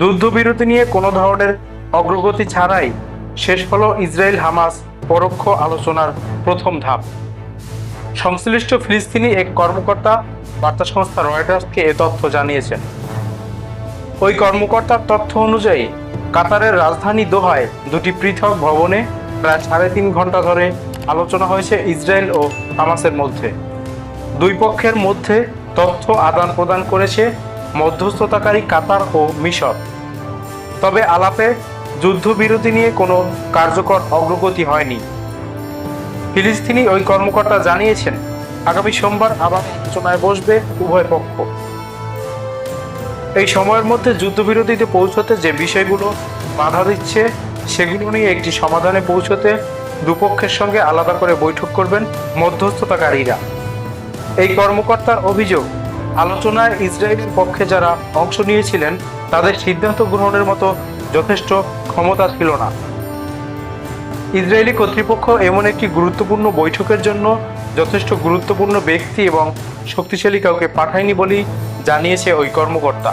যুদ্ধবিরতি নিয়ে কোনো ধরনের অগ্রগতি ছাড়াই শেষ হলো ইসরায়েল হামাস পরোক্ষ আলোচনার প্রথম ধাপ। সংশ্লিষ্ট ফিলিস্তিনি এক কর্মকর্তা বার্তা সংস্থা রয়টার্সকে এ তথ্য জানিয়েছেন। ওই কর্মকর্তার তথ্য অনুযায়ী, কাতারের রাজধানী দোহায় দুটি পৃথক ভবনে প্রায় সাড়ে তিন ঘণ্টা ধরে আলোচনা হয়েছে ইসরায়েল ও হামাসের মধ্যে। দুই পক্ষের মধ্যে তথ্য আদান প্রদান করেছে মধ্যস্থতাকারী কাতার ও মিশর। তবে আলাপে যুদ্ধবিরতি নিয়ে কোনো কার্যকর অগ্রগতি হয়নি। ফিলিস্তিনি ওই কর্মকর্তা জানিয়েছেন, আগামী সোমবার আবার আলোচনায় বসবে উভয় পক্ষ। এই সময়ের মধ্যে যুদ্ধবিরতিতে পৌঁছতে যে বিষয়গুলো বাধা দিচ্ছে, সেগুলো নিয়ে একটি সমাধানে পৌঁছতে দুপক্ষের সঙ্গে আলাদা করে বৈঠক করবেন মধ্যস্থতাকারীরা। এই কর্মকর্তার অভিযোগ আলোচনায় ইসরায়েলের পক্ষে যারা অংশ নিয়েছিলেন, তাদের সিদ্ধান্ত গ্রহণের মতো যথেষ্ট ক্ষমতা ছিল না। ইসরায়েলি কর্তৃপক্ষ এমন একটি গুরুত্বপূর্ণ বৈঠকের জন্য যথেষ্ট গুরুত্বপূর্ণ ব্যক্তি এবং শক্তিশালী কাউকে পাঠায়নি বলেই জানিয়েছে ওই কর্মকর্তা।